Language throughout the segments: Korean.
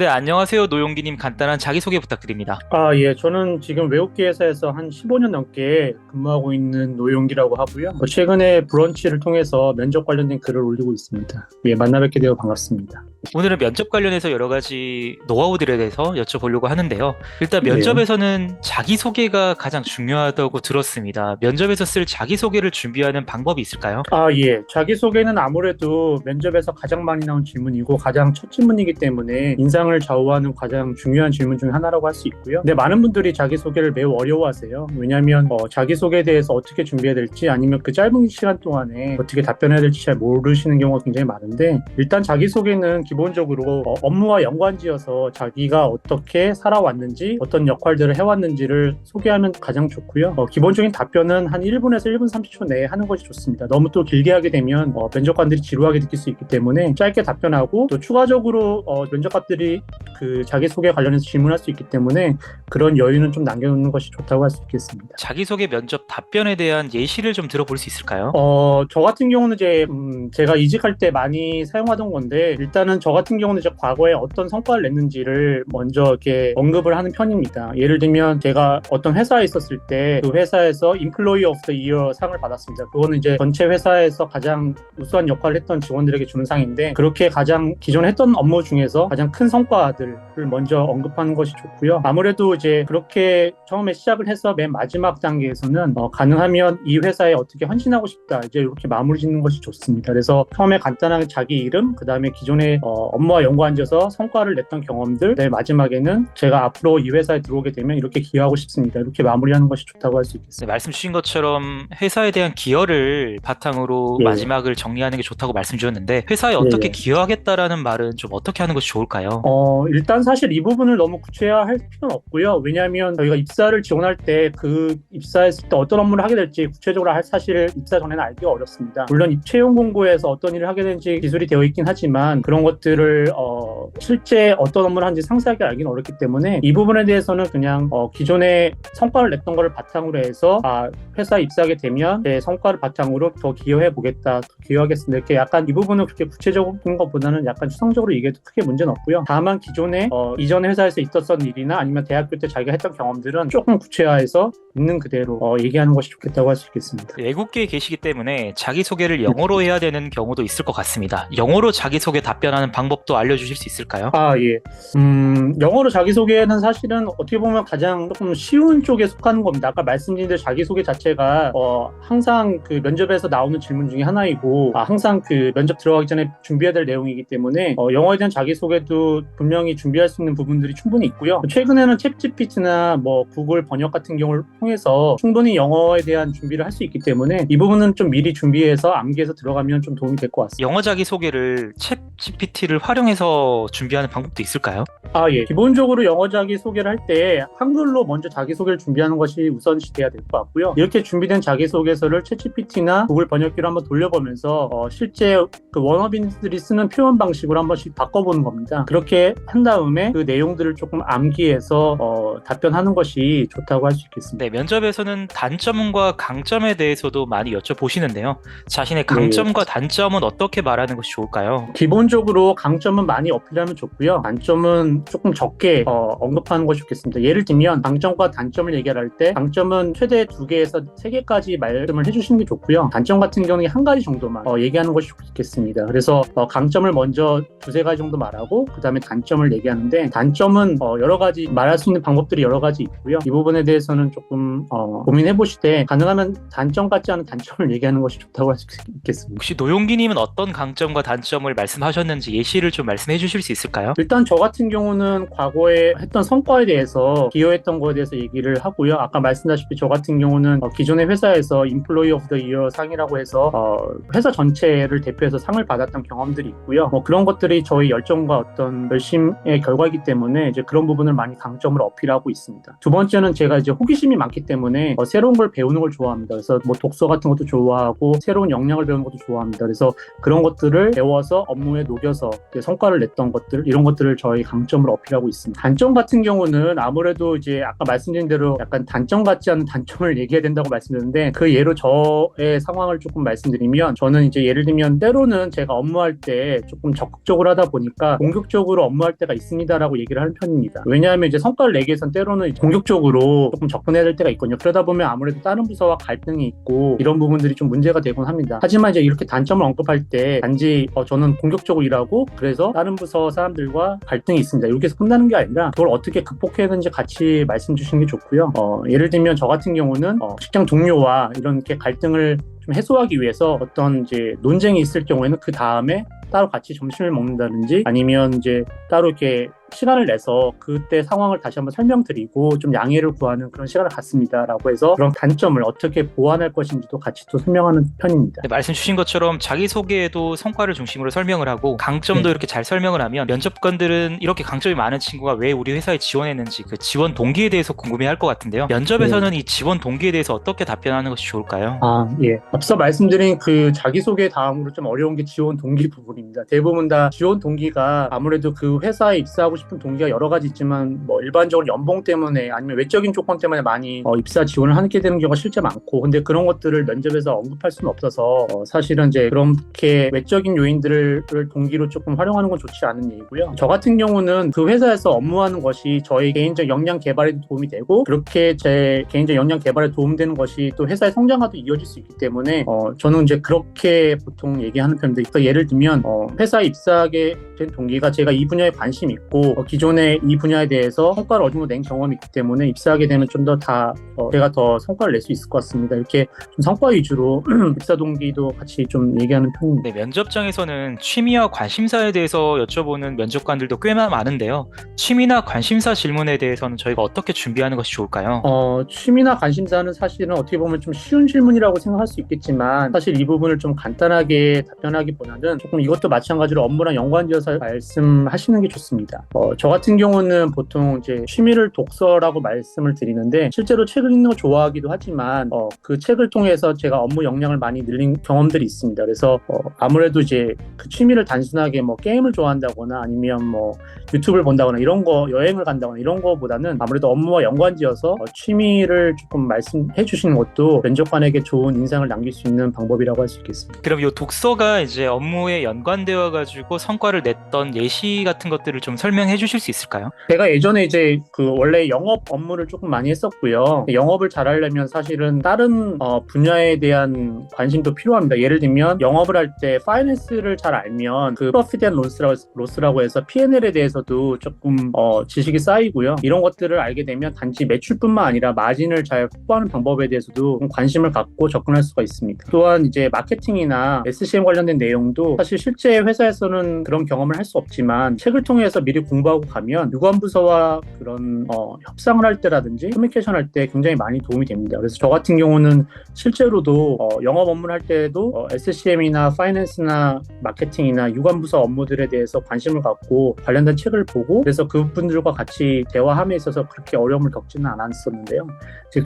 네, 안녕하세요. 노용기님 간단한 자기소개 부탁드립니다. 아, 예. 저는 지금 외국계 회사에서 한 15년 넘게 근무하고 있는 노용기라고 하고요. 뭐 최근에 브런치를 통해서 면접 관련된 글을 올리고 있습니다. 예, 만나 뵙게 되어 반갑습니다. 오늘은 면접 관련해서 여러 가지 노하우들에 대해서 여쭤보려고 하는데요. 일단 네. 면접에서는 자기소개가 가장 중요하다고 들었습니다. 면접에서 쓸 자기소개를 준비하는 방법이 있을까요? 아, 예. 자기소개는 아무래도 면접에서 가장 많이 나온 질문이고 가장 첫 질문이기 때문에 인상을 좌우하는 가장 중요한 질문 중 하나라고 할 수 있고요. 근데 많은 분들이 자기소개를 매우 어려워하세요. 왜냐하면 어, 자기소개에 대해서 어떻게 준비해야 될지 아니면 그 짧은 시간 동안에 어떻게 답변해야 될지 잘 모르시는 경우가 굉장히 많은데 일단 자기소개는 기본 적으로 어, 업무와 연관지어서 자기가 어떻게 살아왔는지 어떤 역할들을 해왔는지를 소개하면 가장 좋고요. 어, 기본적인 답변은 한 1분에서 1분 30초 내에 하는 것이 좋습니다. 너무 또 길게 하게 되면 어, 면접관들이 지루하게 느낄 수 있기 때문에 짧게 답변하고 또 추가적으로 어, 면접관들이 그 자기소개 관련해서 질문할 수 있기 때문에 그런 여유는 좀 남겨놓는 것이 좋다고 할 수 있겠습니다. 자기소개 면접 답변에 대한 예시를 좀 들어볼 수 있을까요? 어, 저 같은 경우는 이제, 음, 제가 이직할 때 많이 사용하던 건데, 일단은 저 같은 경우는 이제 과거에 어떤 성과를 냈는지를 먼저 이렇게 언급을 하는 편입니다. 예를 들면, 제가 어떤 회사에 있었을 때, 그 회사에서 Employee of the Year 상을 받았습니다. 그거는 이제 전체 회사에서 가장 우수한 역할을 했던 직원들에게 주는 상인데, 그렇게 가장 기존에 했던 업무 중에서 가장 큰 성과들을 먼저 언급하는 것이 좋고요. 아무래도 이제 그렇게 처음에 시작을 해서 맨 마지막 단계에서는 어, 가능하면 이 회사에 어떻게 헌신하고 싶다 이제 이렇게 마무리 짓는 것이 좋습니다. 그래서 처음에 간단하게 자기 이름, 그 다음에 기존의 어, 업무와 연관지어서 성과를 냈던 경험들, 네, 마지막에는 제가 앞으로 이 회사에 들어오게 되면 이렇게 기여하고 싶습니다. 이렇게 마무리하는 것이 좋다고 할수 네, 있겠습니다. 말씀 주신 것처럼 회사에 대한 기여를 바탕으로 예. 마지막을 정리하는 게 좋다고 말씀 주셨는데 회사에 어떻게 예. 기여하겠다라는 말은 좀 어떻게 하는 것이 좋을까요? 어, 일단 사실 이 부분을 너무 구체화할 필요는 없고요. 왜냐하면 저희가 입사를 지원할 때 그 입사했을 때 어떤 업무를 하게 될지 구체적으로 할 사실 입사 전에는 알기가 어렵습니다. 물론 입 채용 공고에서 어떤 일을 하게 되는지 기술이 되어 있긴 하지만 그런 것 들을 어, 실제 어떤 업무를 하는지 상세하게 알기는 어렵기 때문에 이 부분에 대해서는 그냥 어, 기존에 성과를 냈던 거를 바탕으로 해서 아, 회사 입사하게 되면 내 성과를 바탕으로 더 기여해 보겠다, 더 기여하겠습니다. 이렇게 약간 이 부분은 그렇게 구체적인 것보다는 약간 추상적으로 얘기해도 크게 문제는 없고요. 다만 기존에 어, 이전 회사에서 있었던 일이나 아니면 대학교 때 자기가 했던 경험들은 조금 구체화해서 있는 그대로 어, 얘기하는 것이 좋겠다고 할 수 있겠습니다. 외국계에 계시기 때문에 자기소개를 영어로 해야 되는 경우도 있을 것 같습니다. 영어로 자기소개 답변하는 방법도 알려주실 수 있을까요? 아, 예. 음, 영어로 자기소개는 사실은 어떻게 보면 가장 조금 쉬운 쪽에 속하는 겁니다. 아까 말씀드린 대로 자기소개 자체가, 어, 항상 그 면접에서 나오는 질문 중에 하나이고, 아, 항상 그 면접 들어가기 전에 준비해야 될 내용이기 때문에, 어, 영어에 대한 자기소개도 분명히 준비할 수 있는 부분들이 충분히 있고요. 최근에는 챗GPT나 뭐 구글 번역 같은 경우를 통해서 충분히 영어에 대한 준비를 할 수 있기 때문에 이 부분은 좀 미리 준비해서 암기해서 들어가면 좀 도움이 될 것 같습니다. 영어 자기소개를 챗 GPT 를 활용해서 준비하는 방법도 있을까요? 아, 예. 기본적으로 영어 자기 소개를 할 때 한글로 먼저 자기 소개를 준비하는 것이 우선시 돼야 될 것 같고요. 이렇게 준비된 자기 소개서를 챗GPT나 구글 번역기로 한번 돌려보면서 어, 실제 그 원어민들이 쓰는 표현 방식으로 한 번씩 바꿔보는 겁니다. 그렇게 한 다음에 그 내용들을 조금 암기해서 어, 답변하는 것이 좋다고 할 수 있겠습니다. 네, 면접에서는 단점과 강점에 대해서도 많이 여쭤보시는데요. 자신의 강점과 단점은 어떻게 말하는 것이 좋을까요? 기본적으로 강점은 많이 어필하면 좋고요. 단점은 조금 적게 어, 언급하는 것이 좋겠습니다. 예를 들면 강점과 단점을 얘기할 때 강점은 최대 두 개에서 세 개까지 말씀을 해주시는 게 좋고요. 단점 같은 경우는 한 가지 정도만 어, 얘기하는 것이 좋겠습니다. 그래서 어, 강점을 먼저 두세 가지 정도 말하고 그 다음에 단점을 얘기하는데 단점은 어, 여러 가지 말할 수 있는 방법들이 여러 가지 있고요. 이 부분에 대해서는 조금 어, 고민해 보실 때 가능하면 단점 같지 않은 단점을 얘기하는 것이 좋다고 할 수 있겠습니다. 혹시 노용기님은 어떤 강점과 단점을 말씀하셨는지 예시를 좀 말씀해 주실 수 있을까요? 일단 저 같은 경우는 과거에 했던 성과에 대해서 기여했던 거에 대해서 얘기를 하고요. 아까 말씀드렸다시피 저 같은 경우는 어, 기존의 회사에서 Employee of the Year 상이라고 해서 어, 회사 전체를 대표해서 상을 받았던 경험들이 있고요. 뭐 그런 것들이 저희 열정과 어떤 열심의 결과이기 때문에 이제 그런 부분을 많이 강점을 어필하고 있습니다. 두 번째는 제가 이제 호기심이 많기 때문에 어, 새로운 걸 배우는 걸 좋아합니다. 그래서 뭐 독서 같은 것도 좋아하고 새로운 역량을 배우는 것도 좋아합니다. 그래서 그런 것들을 배워서 업무에 녹여서 이제 성과를 냈던 것들 이런 것들을 저희 강점을 어필하고 있습니다. 단점 같은 경우는 아무래도 이제 아까 말씀드린 대로 약간 단점 같지 않은 단점을 얘기해야 된다고 말씀드렸는데 그 예로 저의 상황을 조금 말씀드리면 저는 이제 예를 들면 때로는 제가 업무할 때 조금 적극적으로 하다 보니까 공격적으로 업무할 때 때가 있습니다라고 얘기를 하는 편입니다. 왜냐하면 이제 성과를 내기 위해선 때로는 공격적으로 조금 접근해야 될 때가 있거든요. 그러다 보면 아무래도 다른 부서와 갈등이 있고 이런 부분들이 좀 문제가 되곤 합니다. 하지만 이제 이렇게 단점을 언급할 때 단지 어, 저는 공격적으로 일하고 그래서 다른 부서 사람들과 갈등이 있습니다. 해서 끝나는 게 아니라 그걸 어떻게 극복해야 되는지 같이 말씀 주시는 게 좋고요. 어, 예를 들면 저 같은 경우는 어, 직장 동료와 이렇게 갈등을 좀 해소하기 위해서 어떤 이제 논쟁이 있을 경우에는 그 다음에 따로 같이 점심을 먹는다든지 아니면 이제 따로 이렇게 시간을 내서 그때 상황을 다시 한번 설명드리고 좀 양해를 구하는 그런 시간을 갖습니다라고 해서 그런 단점을 어떻게 보완할 것인지도 같이 또 설명하는 편입니다. 네, 말씀 주신 것처럼 자기소개에도 성과를 중심으로 설명을 하고 강점도 네. 이렇게 잘 설명을 하면 면접관들은 이렇게 강점이 많은 친구가 왜 우리 회사에 지원했는지 그 지원 동기에 대해서 궁금해할 것 같은데요. 면접에서는 이 지원 동기에 대해서 어떻게 답변하는 것이 좋을까요? 아, 예. 앞서 말씀드린 그 자기소개 다음으로 좀 어려운 게 지원 동기 부분입니다. 대부분 다 지원 동기가 아무래도 그 회사에 입사하고 싶은 동기가 여러 가지 있지만 뭐 일반적으로 연봉 때문에 아니면 외적인 조건 때문에 많이 어, 입사 지원을 하게 되는 경우가 실제 많고 근데 그런 것들을 면접에서 언급할 수는 없어서 어, 사실은 이제 그렇게 외적인 요인들을 동기로 조금 활용하는 건 좋지 않은 얘기고요. 저 같은 경우는 그 회사에서 업무하는 것이 저희 개인적 역량 개발에도 도움이 되고 그렇게 제 개인적 역량 개발에 도움되는 것이 또 회사의 성장과도 이어질 수 있기 때문에 어, 저는 이제 그렇게 보통 얘기하는 편인데 그러니까 예를 들면 어, 회사에 입사하게 된 동기가 제가 이 분야에 관심 있고 어, 기존에 이 분야에 대해서 성과를 어느 정도 낸 경험이 있기 때문에 입사하게 되면 좀 더다 어, 제가 더 성과를 낼 수 있을 것 같습니다. 이렇게 좀 성과 위주로 입사 동기도 같이 좀 얘기하는 편입니다. 네, 면접장에서는 취미와 관심사에 대해서 여쭤보는 면접관들도 꽤 많은데요. 취미나 관심사 질문에 대해서는 저희가 어떻게 준비하는 것이 좋을까요? 어, 취미나 관심사는 사실은 어떻게 보면 좀 쉬운 질문이라고 생각할 수 있 겠지만 사실 이 부분을 좀 간단하게 답변하기보다는 조금 이것도 마찬가지로 업무랑 연관지어서 말씀하시는 게 좋습니다. 어, 저 같은 경우는 보통 이제 취미를 독서라고 말씀을 드리는데 실제로 책을 읽는 걸 좋아하기도 하지만 어, 그 책을 통해서 제가 업무 역량을 많이 늘린 경험들이 있습니다. 그래서 어, 아무래도 이제 그 취미를 단순하게 뭐 게임을 좋아한다거나 아니면 뭐 유튜브를 본다거나 이런 거 여행을 간다거나 이런 거보다는 아무래도 업무와 연관지어서 어, 취미를 조금 말씀해 주시는 것도 면접관에게 좋은 인상을 남길 수 있는 방법이라고 할 수 있겠습니다. 그럼 이 독서가 이제 업무에 연관되어 가지고 성과를 냈던 예시 같은 것들을 좀 설명해 주실 수 있을까요? 제가 예전에 이제 그 원래 영업 업무를 조금 많이 했었고요. 영업을 잘하려면 사실은 다른 어, 분야에 대한 관심도 필요합니다. 예를 들면 영업을 할 때 파이낸스를 잘 알면 그 프로핏 앤 로스라고, 로스라고 해서 P&L에 대해서도 조금 어, 지식이 쌓이고요. 이런 것들을 알게 되면 단지 매출뿐만 아니라 마진을 잘 확보하는 방법에 대해서도 좀 관심을 갖고 접근할 수가 있습니다. 또한 이제 마케팅이나 SCM 관련된 내용도 사실 실제 회사에서는 그런 경험을 할 수 없지만 책을 통해서 미리 공부하고 가면 유관 부서와 그런 어, 협상을 할 때라든지 커뮤니케이션 할 때 굉장히 많이 도움이 됩니다. 그래서 저 같은 경우는 실제로도 어, 영업 업무를 할 때도 어, SCM이나 파이낸스나 마케팅이나 유관 부서 업무들에 대해서 관심을 갖고 관련된 책을 보고 그래서 그분들과 같이 대화함에 있어서 그렇게 어려움을 겪지는 않았었는데요.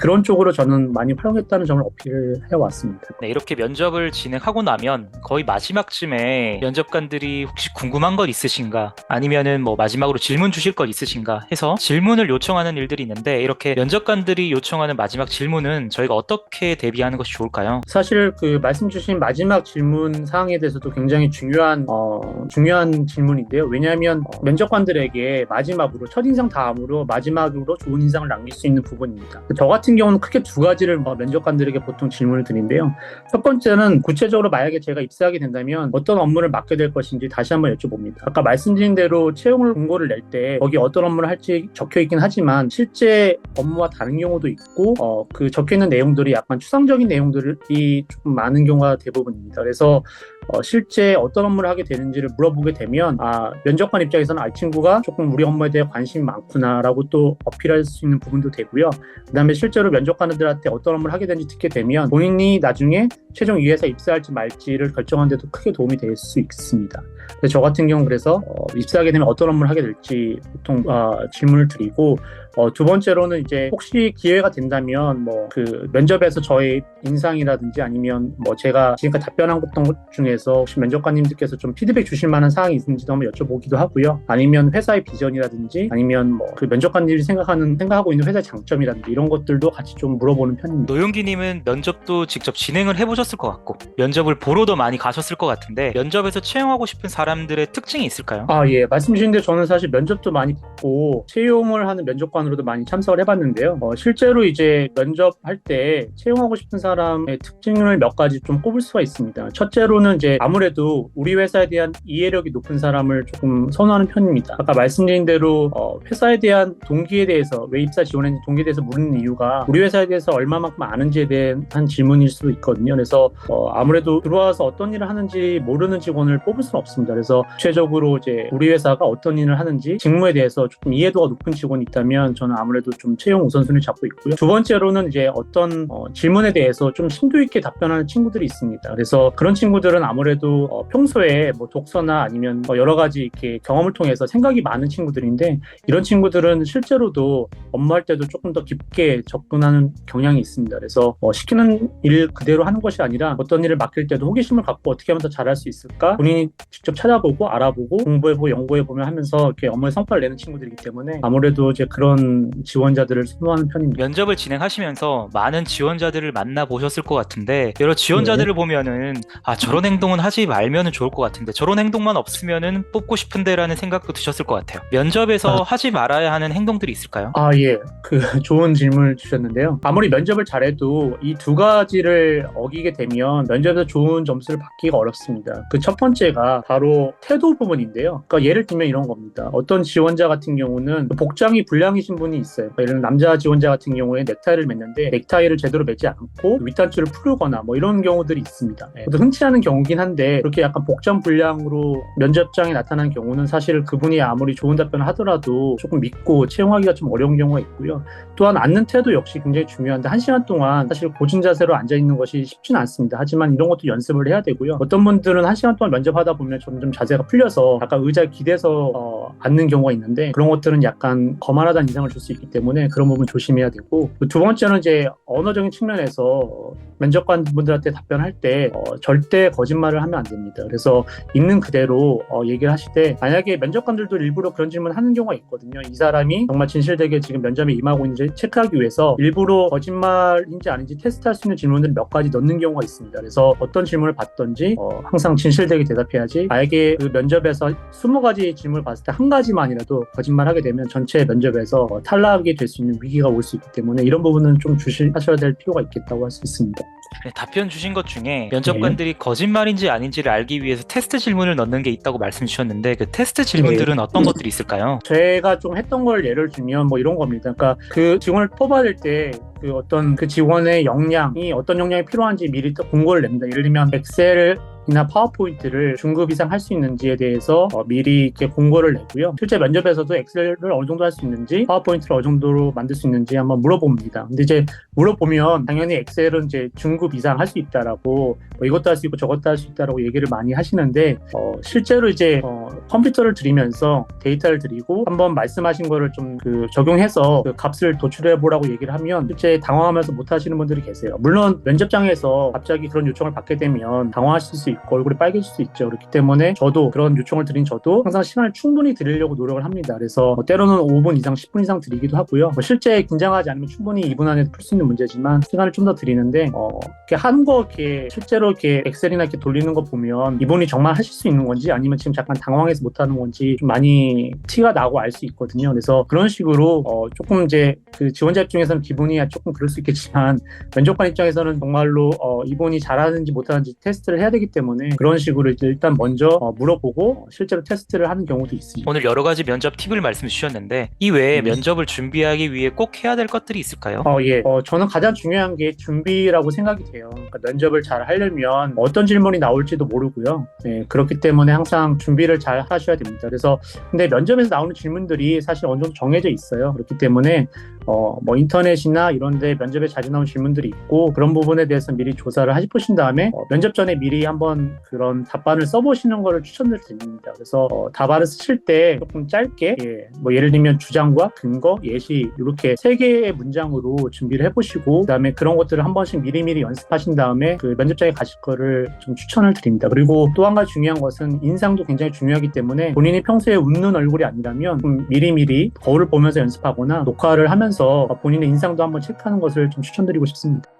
그런 쪽으로 저는 많이 활용했다는 점을 어필을 해왔습니다. 네, 이렇게 면접을 진행하고 나면 거의 마지막쯤에 면접관들이 혹시 궁금한 것 있으신가? 아니면은 뭐 마지막으로 질문 주실 것 있으신가? 해서 질문을 요청하는 일들이 있는데 이렇게 면접관들이 요청하는 마지막 질문은 저희가 어떻게 대비하는 것이 좋을까요? 사실 그 말씀 주신 마지막 질문 사항에 대해서도 굉장히 중요한 어, 중요한 질문인데요. 왜냐하면 어, 면접관들에게 마지막으로 첫 인상 다음으로 마지막으로 좋은 인상을 남길 수 있는 부분입니다. 저 같은 경우는 크게 두 가지를 어, 면접관들에게 보통 질문을 드린데요. 첫 번째는 구체적으로 만약에 제가 입사하게 된다면 어떤 업무를 맡게 될 것인지 다시 한번 여쭤봅니다. 아까 말씀드린 대로 채용을 공고를 낼 때 거기 어떤 업무를 할지 적혀 있긴 하지만 실제 업무와 다른 경우도 있고 어, 그 적혀 있는 내용들이 약간 추상적인 내용들이 조금 많은 경우가 대부분입니다. 그래서 어, 실제 어떤 업무를 하게 되는지를 물어보게 되면 아 면접관 입장에서는 아, 이 친구가 조금 우리 업무에 대해 관심이 많구나라고 또 어필할 수 있는 부분도 되고요. 그다음에 실제로 면접관들한테 어떤 업무를 하게 되는지 듣게 되면 본인이 나중에 최종 이 회사 입사할지 말지를 결정하는 데도 크게 도움이 될 수 있습니다. 저 같은 경우 그래서 어, 입사하게 되면 어떤 업무를 하게 될지 보통 어, 질문을 드리고 어, 두 번째로는 이제 혹시 기회가 된다면 뭐 그 면접에서 저의 인상이라든지 아니면 뭐 제가 지금까지 답변한 것 중에 통해서 혹시 면접관님들께서 좀 피드백 주실 만한 사항이 있는지도 한번 여쭤보기도 하고요. 아니면 회사의 비전이라든지 아니면 뭐 그 면접관님이 생각하는 생각하고 있는 회사의 장점이라든지 이런 것들도 같이 좀 물어보는 편입니다. 노용기님은 면접도 직접 진행을 해보셨을 것 같고 면접을 보러도 많이 가셨을 것 같은데 면접에서 채용하고 싶은 사람들의 특징이 있을까요? 아, 예. 말씀 주신 대로 저는 사실 면접도 많이 받고 채용을 하는 면접관 으로도 많이 참석을 해봤는데요. 어, 실제로 이제 면접할 때 채용하고 싶은 사람의 특징을 몇 가지 좀 꼽을 수가 있습니다. 첫째로는 이제 아무래도 우리 회사에 대한 이해력이 높은 사람을 조금 선호하는 편입니다. 아까 말씀드린 대로 어, 회사에 대한 동기에 대해서 왜 입사 지원했는지 동기에 대해서 물는 이유가 우리 회사에 대해서 얼마만큼 아는지에 대한 한 질문일 수도 있거든요. 그래서 어, 아무래도 들어와서 어떤 일을 하는지 모르는 직원을 뽑을 수는 없습니다. 그래서 구체적으로 이제 우리 회사가 어떤 일을 하는지 직무에 대해서 조금 이해도가 높은 직원이 있다면 저는 아무래도 좀 채용 우선순위를 잡고 있고요. 두 번째로는 이제 어떤 어, 질문에 대해서 좀 심도 있게 답변하는 친구들이 있습니다. 그래서 그런 친구들은 아무래도 어, 평소에 뭐 독서나 아니면 뭐 여러 가지 이렇게 경험을 통해서 생각이 많은 친구들인데 이런 친구들은 실제로도 업무할 때도 조금 더 깊게 접근하는 경향이 있습니다. 그래서 어, 시키는 일 그대로 하는 것이 아니라 어떤 일을 맡길 때도 호기심을 갖고 어떻게 하면 더 잘할 수 있을까 본인이 직접 찾아보고 알아보고 공부해보고 연구해보며 하면서 이렇게 업무에 성과를 내는 친구들이기 때문에 아무래도 이제 그런 지원자들을 선호하는 편입니다. 면접을 진행하시면서 많은 지원자들을 만나 보셨을 것 같은데 여러 지원자들을 보면은 아 저런 행동은 하지 말면은 좋을 것 같은데 저런 행동만 없으면은 뽑고 싶은데라는 생각도 드셨을 것 같아요. 면접에서 하지 말아야 하는 행동들이 있을까요? 아, 예. 그 좋은 질문을 주셨는데요. 아무리 면접을 잘해도 이 두 가지를 어기게 되면 면접에서 좋은 점수를 받기가 어렵습니다. 그 첫 번째가 바로 태도 부분인데요. 그러니까 예를 들면 이런 겁니다. 어떤 지원자 같은 경우는 복장이 불량이신 분이 있어요. 그러니까 예를 들면 남자 지원자 같은 경우에 넥타이를 맸는데 넥타이를 제대로 매지 않고 윗단추를 풀거나 뭐 이런 경우들이 있습니다. 예. 흔치 않은 경우긴 한데 그렇게 약간 복장 불량으로 면접장에 나타난 경우는 사실 그분이 아무리 좋은 답변을 하더라도 조금 믿고 채용하기가 좀 어려운 경우가 있고요. 또한 앉는 태도 역시 굉장히 중요한데 한 시간 동안 사실 고진 자세로 앉아 있는 것이 쉽지는 않습니다. 하지만 이런 것도 연습을 해야 되고요. 어떤 분들은 한 시간 동안 면접하다 보면 점점 자세가 풀려서 약간 의자에 기대서 어, 앉는 경우가 있는데 그런 것들은 약간 거만하다는 인상 을 줄 수 있기 때문에 그런 부분 조심해야 되고 그두 번째는 이제 언어적인 측면에서 면접관 분들한테 답변할 때 어, 절대 거짓말을 하면 안 됩니다. 그래서 있는 그대로 어, 얘기를 하실 때 만약에 면접관들도 일부러 그런 질문 하는 경우가 있거든요. 이 사람이 정말 진실되게 지금 면접에 임하고 있는지 체크하기 위해서 일부러 거짓말인지 아닌지 테스트할 수 있는 질문들을 몇 가지 넣는 경우가 있습니다. 그래서 어떤 질문을 받던지 어, 항상 진실되게 대답해야지 만약에 그 면접에서 20가지 질문을 봤을 때 한 가지만이라도 거짓말하게 되면 전체 면접에서 어, 탈락이 될 수 있는 위기가 올 수 있기 때문에 이런 부분은 좀 주시하셔야 될 필요가 있겠다고 할 수 있습니다. 네, 답변 주신 것 중에 면접관들이 거짓말인지 아닌지를 알기 위해서 테스트 질문을 넣는 게 있다고 말씀 주셨는데 그 테스트 질문들은 어떤 것들이 있을까요? 제가 좀 했던 걸 예를 들면 뭐 이런 겁니다. 그러니까 그 직원을 뽑아낼 때 그 어떤 그 직원의 역량이 어떤 역량이 필요한지 미리 또 공고를 냅니다. 예를 들면 엑셀 이나 파워포인트를 중급 이상 할 수 있는지에 대해서 어, 미리 이렇게 공고를 내고요. 실제 면접에서도 엑셀을 어느 정도 할 수 있는지, 파워포인트를 어느 정도로 만들 수 있는지 한번 물어봅니다. 근데 이제 물어보면 당연히 엑셀은 이제 중급 이상 할 수 있다라고 뭐 이것도 할 수 있고 저것도 할 수 있다라고 얘기를 많이 하시는데 어, 실제로 이제 어, 컴퓨터를 드리면서 데이터를 드리고 한번 말씀하신 거를 좀 그 적용해서 그 값을 도출해 보라고 얘기를 하면 실제 당황하면서 못 하시는 분들이 계세요. 물론 면접장에서 갑자기 그런 요청을 받게 되면 당황하실 수 있고 얼굴이 빨개질 수 있죠. 그렇기 때문에 저도 그런 요청을 드린 저도 항상 시간을 충분히 드리려고 노력을 합니다. 그래서 뭐 때로는 5분 이상, 10분 이상 드리기도 하고요. 뭐 실제 긴장하지 않으면 충분히 2분 안에 풀 수 있는 문제지만 시간을 좀 더 드리는데 어, 이렇게 하는 거 이렇게 실제로 이렇게 엑셀이나 이렇게 돌리는 거 보면 이분이 정말 하실 수 있는 건지 아니면 지금 잠깐 당황해서 못 하는 건지 좀 많이 티가 나고 알 수 있거든요. 그래서 그런 식으로 어, 조금 이제 그 지원자 입장에서는 기분이 조금 그럴 수 있겠지만 면접관 입장에서는 정말로 어, 이분이 잘하는지 못하는지 테스트를 해야 되기 때문에 그런 식으로 일단 먼저 어, 물어보고 실제로 테스트를 하는 경우도 있습니다. 오늘 여러 가지 면접 팁을 말씀 주셨는데 이 외에 음. 면접을 준비하기 위해 꼭 해야 될 것들이 있을까요? 어, 예. 어, 저는 가장 중요한 게 준비라고 생각이 돼요. 그러니까 면접을 잘 하려면 어떤 질문이 나올지도 모르고요. 네, 그렇기 때문에 항상 준비를 잘 하셔야 됩니다. 그래서 근데 면접에서 나오는 질문들이 사실 어느 정도 정해져 있어요. 그렇기 때문에 어, 뭐 인터넷이나 이런 데 면접에 자주 나온 질문들이 있고 그런 부분에 대해서 미리 조사를 하시보신 다음에 어, 면접 전에 미리 한번 그런 답안을 써보시는 거를 추천을 드립니다. 그래서 어, 답안을 쓰실 때 조금 짧게 예, 뭐 예를 들면 주장과 근거, 예시 이렇게 세 개의 문장으로 준비를 해보시고 그다음에 그런 것들을 한 번씩 미리미리 연습하신 다음에 그 면접장에 가실 거를 좀 추천을 드립니다. 그리고 또 한 가지 중요한 것은 인상도 굉장히 중요하기 때문에 본인이 평소에 웃는 얼굴이 아니라면 좀 미리미리 거울을 보면서 연습하거나 녹화를 하면서 본인의 인상도 한번 체크하는 것을 좀 추천드리고 싶습니다.